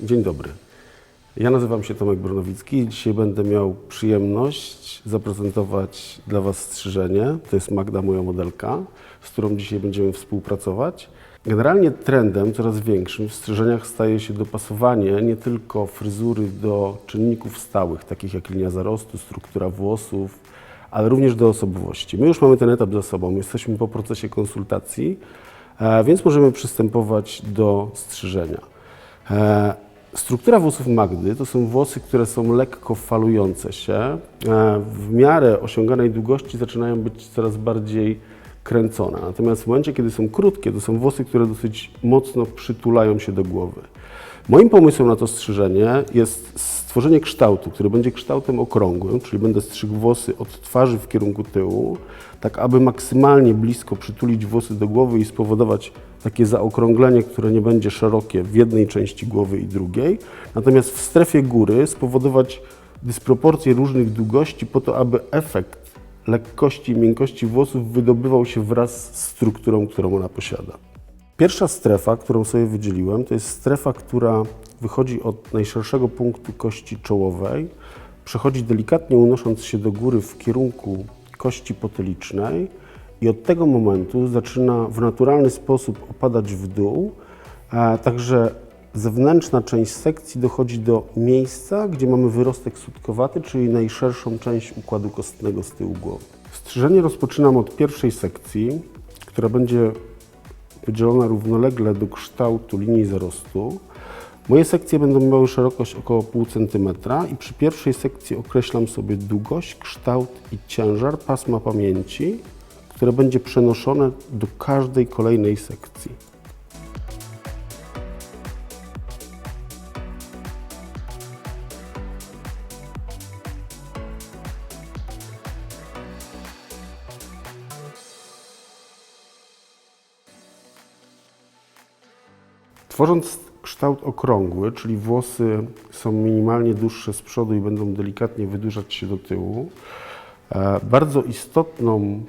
Dzień dobry. Ja nazywam się Tomek Bronowicki i dzisiaj będę miał przyjemność zaprezentować dla Was strzyżenie. To jest Magda, moja modelka, z którą dzisiaj będziemy współpracować. Generalnie trendem coraz większym w strzyżeniach staje się dopasowanie nie tylko fryzury do czynników stałych, takich jak linia zarostu, struktura włosów, ale również do osobowości. My już mamy ten etap za sobą, jesteśmy po procesie konsultacji, e, więc możemy przystępować do strzyżenia. Struktura włosów Magdy to są włosy, które są lekko falujące się. E, W miarę osiąganej długości zaczynają być coraz bardziej kręcone. Natomiast w momencie, kiedy są krótkie, to są włosy, które dosyć mocno przytulają się do głowy. Moim pomysłem na to strzyżenie jest stworzenie kształtu, który będzie kształtem okrągłym, czyli będę strzygł włosy od twarzy w kierunku tyłu, tak aby maksymalnie blisko przytulić włosy do głowy i spowodować takie zaokrąglenie, które nie będzie szerokie w jednej części głowy i drugiej, natomiast w strefie góry spowodować dysproporcje różnych długości po to, aby efekt lekkości i miękkości włosów wydobywał się wraz z strukturą, którą ona posiada. Pierwsza strefa, którą sobie wydzieliłem, to jest strefa, która wychodzi od najszerszego punktu kości czołowej, przechodzi delikatnie unosząc się do góry w kierunku kości potylicznej i od tego momentu zaczyna w naturalny sposób opadać w dół, także zewnętrzna część sekcji dochodzi do miejsca, gdzie mamy wyrostek sutkowaty, czyli najszerszą część układu kostnego z tyłu głowy. Strzyżenie rozpoczynam od pierwszej sekcji, która będzie wydzielona równolegle do kształtu linii zarostu. Moje sekcje będą miały szerokość około pół centymetra i przy pierwszej sekcji określam sobie długość, kształt i ciężar pasma pamięci, które będzie przenoszone do każdej kolejnej sekcji. Tworząc kształt okrągły, czyli włosy są minimalnie dłuższe z przodu i będą delikatnie wydłużać się do tyłu, e, bardzo istotną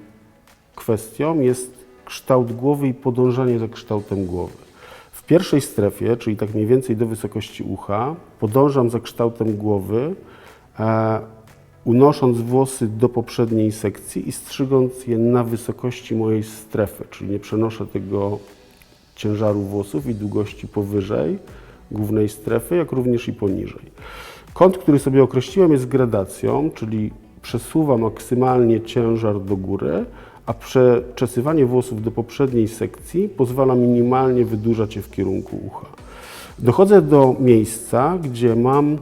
kwestią jest kształt głowy i podążanie za kształtem głowy. W pierwszej strefie, czyli tak mniej więcej do wysokości ucha, podążam za kształtem głowy, e, unosząc włosy do poprzedniej sekcji i strzygąc je na wysokości mojej strefy, czyli nie przenoszę tego ciężaru włosów i długości powyżej głównej strefy, jak również i poniżej. Kąt, który sobie określiłem jest gradacją, czyli przesuwa maksymalnie ciężar do góry, a przeczesywanie włosów do poprzedniej sekcji pozwala minimalnie wydłużać je w kierunku ucha. Dochodzę do miejsca, gdzie mam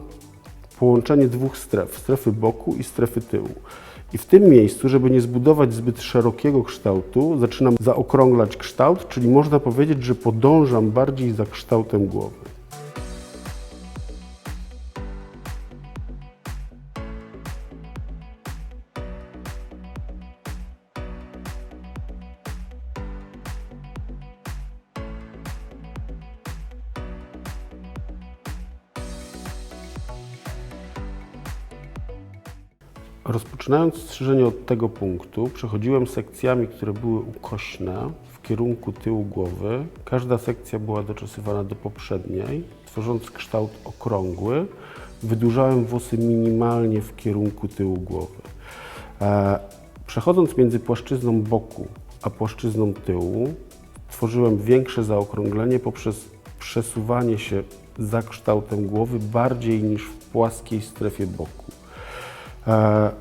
połączenie dwóch stref, strefy boku i strefy tyłu. I w tym miejscu, żeby nie zbudować zbyt szerokiego kształtu, zaczynam zaokrąglać kształt, czyli można powiedzieć, że podążam bardziej za kształtem głowy. Rozpoczynając strzyżenie od tego punktu, przechodziłem sekcjami, które były ukośne w kierunku tyłu głowy. Każda sekcja była doczesywana do poprzedniej, tworząc kształt okrągły. Wydłużałem włosy minimalnie w kierunku tyłu głowy. E, Przechodząc między płaszczyzną boku a płaszczyzną tyłu, tworzyłem większe zaokrąglenie poprzez przesuwanie się za kształtem głowy bardziej niż w płaskiej strefie boku. E,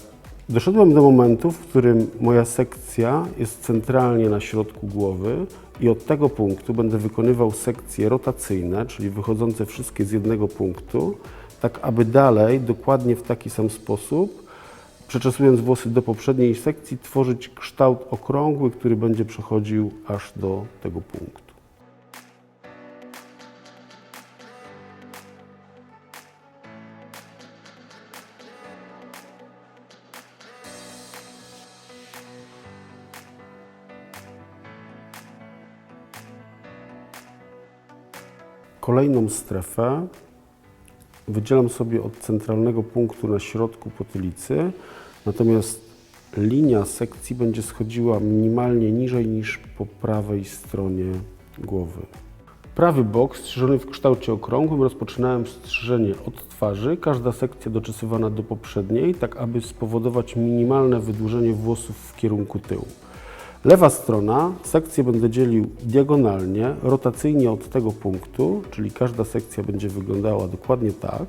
Doszedłem do momentu, w którym moja sekcja jest centralnie na środku głowy i od tego punktu będę wykonywał sekcje rotacyjne, czyli wychodzące wszystkie z jednego punktu, tak aby dalej, dokładnie w taki sam sposób, przeczesując włosy do poprzedniej sekcji, tworzyć kształt okrągły, który będzie przechodził aż do tego punktu. Kolejną strefę wydzielam sobie od centralnego punktu na środku potylicy, natomiast linia sekcji będzie schodziła minimalnie niżej niż po prawej stronie głowy. Prawy bok strzyżony w kształcie okrągłym rozpoczynałem strzyżenie od twarzy, każda sekcja doczesywana do poprzedniej, tak aby spowodować minimalne wydłużenie włosów w kierunku tyłu. Lewa strona, sekcję będę dzielił diagonalnie, rotacyjnie od tego punktu, czyli każda sekcja będzie wyglądała dokładnie tak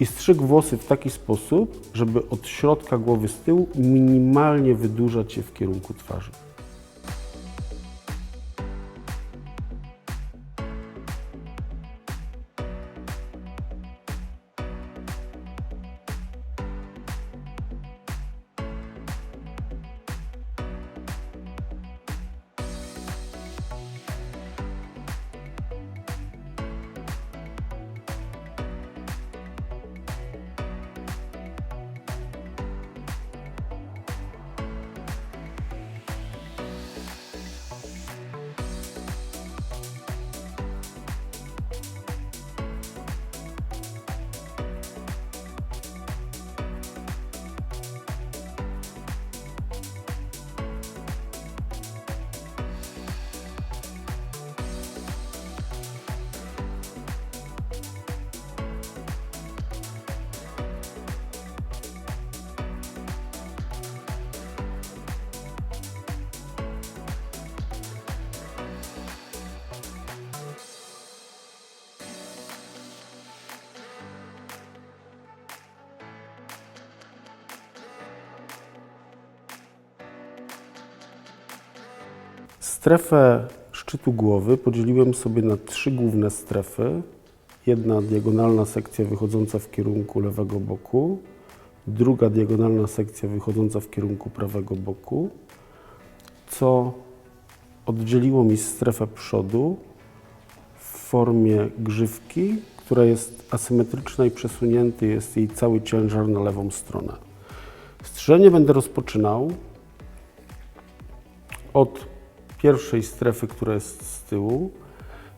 i strzyg włosy w taki sposób, żeby od środka głowy z tyłu minimalnie wydłużać je w kierunku twarzy. Strefę szczytu głowy podzieliłem sobie na trzy główne strefy. Jedna diagonalna sekcja wychodząca w kierunku lewego boku, druga diagonalna sekcja wychodząca w kierunku prawego boku, co oddzieliło mi strefę przodu w formie grzywki, która jest asymetryczna i przesunięty jest jej cały ciężar na lewą stronę. Strzyżenie będę rozpoczynał od pierwszej strefy, która jest z tyłu.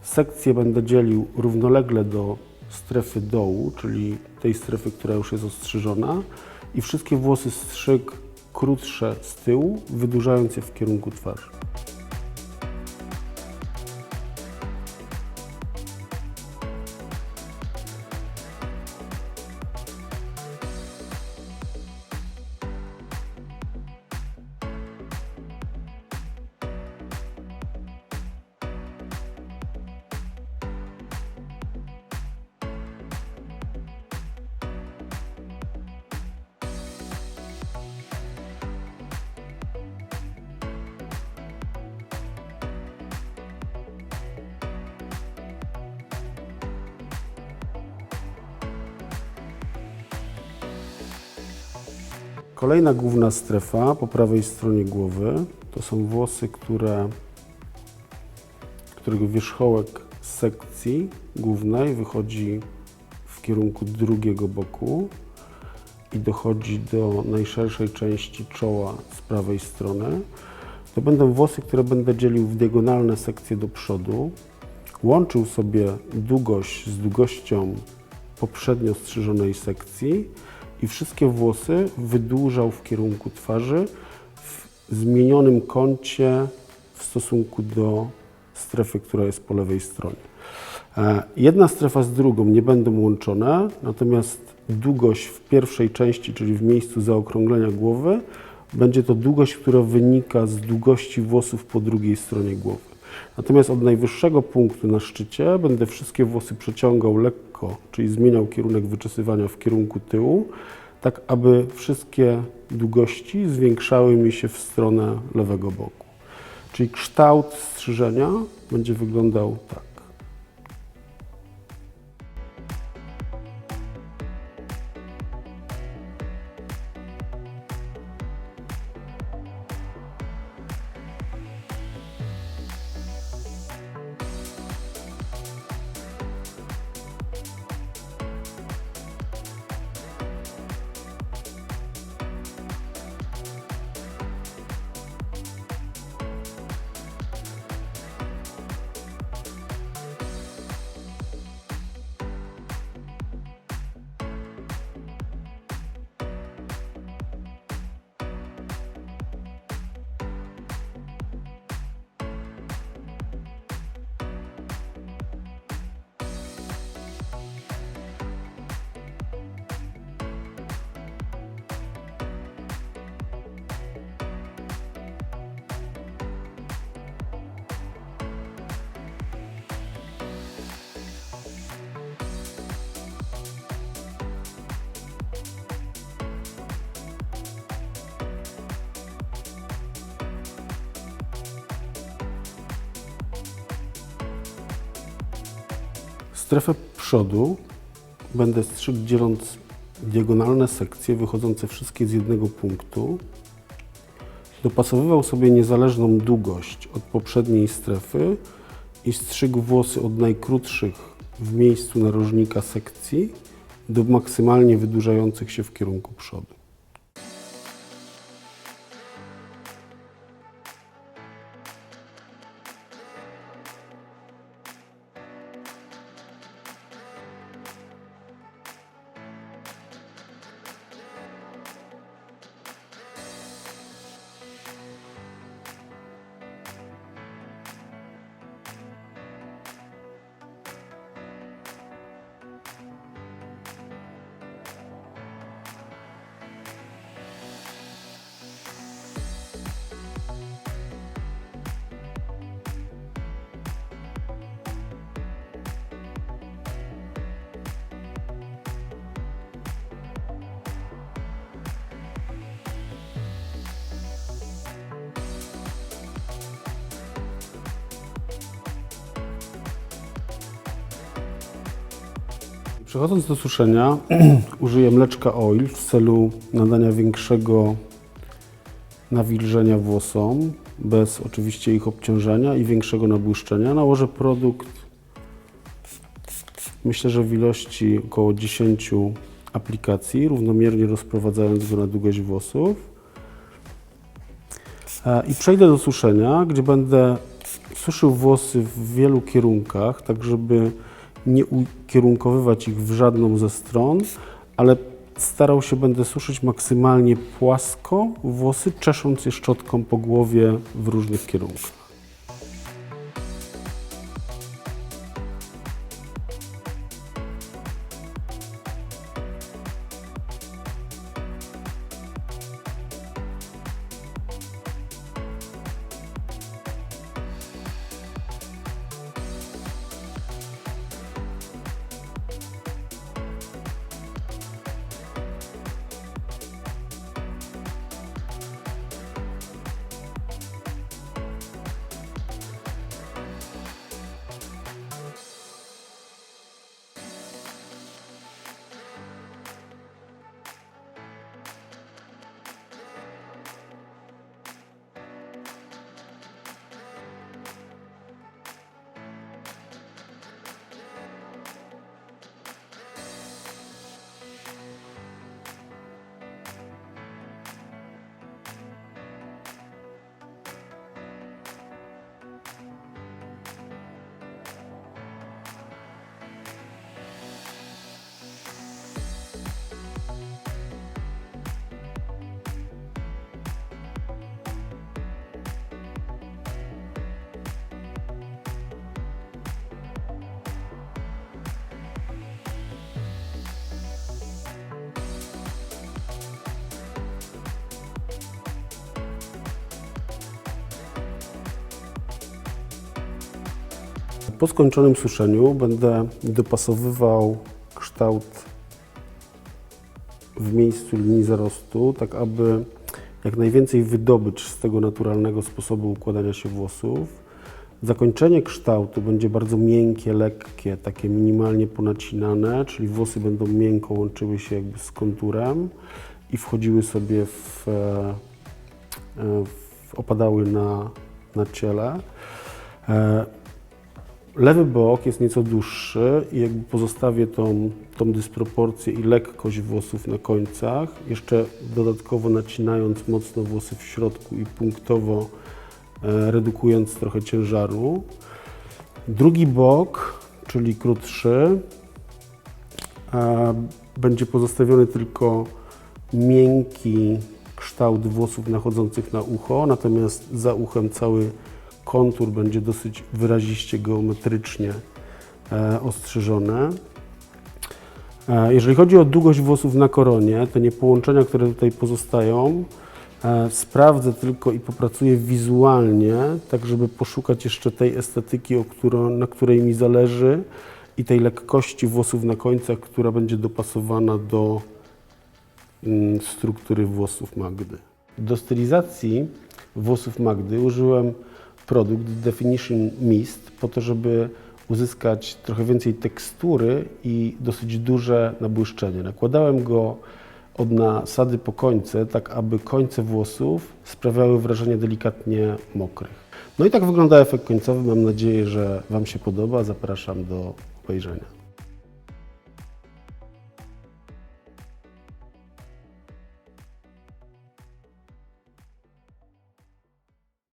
Sekcję będę dzielił równolegle do strefy dołu, czyli tej strefy, która już jest ostrzyżona i wszystkie włosy strzyg krótsze z tyłu, wydłużając je w kierunku twarzy. Kolejna główna strefa po prawej stronie głowy to są włosy, które, którego wierzchołek sekcji głównej wychodzi w kierunku drugiego boku i dochodzi do najszerszej części czoła z prawej strony. To będą włosy, które będę dzielił w diagonalne sekcje do przodu. Łączył sobie długość z długością poprzednio strzyżonej sekcji i wszystkie włosy wydłużał w kierunku twarzy w zmienionym kącie w stosunku do strefy, która jest po lewej stronie. E, Jedna strefa z drugą nie będą łączone, natomiast długość w pierwszej części, czyli w miejscu zaokrąglenia głowy, będzie to długość, która wynika z długości włosów po drugiej stronie głowy. Natomiast od najwyższego punktu na szczycie będę wszystkie włosy przeciągał lekko, czyli zmieniał kierunek wyczesywania w kierunku tyłu, tak aby wszystkie długości zwiększały mi się w stronę lewego boku. Czyli kształt strzyżenia będzie wyglądał tak. Strefę przodu będę strzygł dzieląc diagonalne sekcje wychodzące wszystkie z jednego punktu. Dopasowywał sobie niezależną długość od poprzedniej strefy i strzygł włosy od najkrótszych w miejscu narożnika sekcji do maksymalnie wydłużających się w kierunku przodu. Przechodząc do suszenia, użyję mleczka oil w celu nadania większego nawilżenia włosom, bez oczywiście ich obciążenia i większego nabłyszczenia. Nałożę produkt, myślę, że w ilości około 10 aplikacji, równomiernie rozprowadzając go na długość włosów. E, I przejdę do suszenia, gdzie będę suszył włosy w wielu kierunkach, tak żeby nie ukierunkowywać ich w żadną ze stron, ale starał się będę suszyć maksymalnie płasko włosy, czesząc je szczotką po głowie w różnych kierunkach. Po skończonym suszeniu będę dopasowywał kształt w miejscu linii zarostu, tak aby jak najwięcej wydobyć z tego naturalnego sposobu układania się włosów. Zakończenie kształtu będzie bardzo miękkie, lekkie, takie minimalnie ponacinane, czyli włosy będą miękko łączyły się jakby z konturem i wchodziły sobie w, e, e, w opadały na, na ciele. Lewy bok jest nieco dłuższy i jakby pozostawię tą, tą dysproporcję i lekkość włosów na końcach, jeszcze dodatkowo nacinając mocno włosy w środku i punktowo e, redukując trochę ciężaru. Drugi bok, czyli krótszy, e, będzie pozostawiony tylko miękki kształt włosów nachodzących na ucho, natomiast za uchem cały kontur będzie dosyć wyraziście geometrycznie e, ostrzyżone. E, jeżeli chodzi o długość włosów na koronie, te niepołączenia, które tutaj pozostają, e, sprawdzę tylko i popracuję wizualnie, tak żeby poszukać jeszcze tej estetyki, na której mi zależy i tej lekkości włosów na końcach, która będzie dopasowana do mm, struktury włosów Magdy. Do stylizacji włosów Magdy użyłem produkt Definition Mist po to, żeby uzyskać trochę więcej tekstury i dosyć duże nabłyszczenie. Nakładałem go od nasady po końce, tak aby końce włosów sprawiały wrażenie delikatnie mokrych. No i tak wygląda efekt końcowy. Mam nadzieję, że Wam się podoba. Zapraszam do obejrzenia.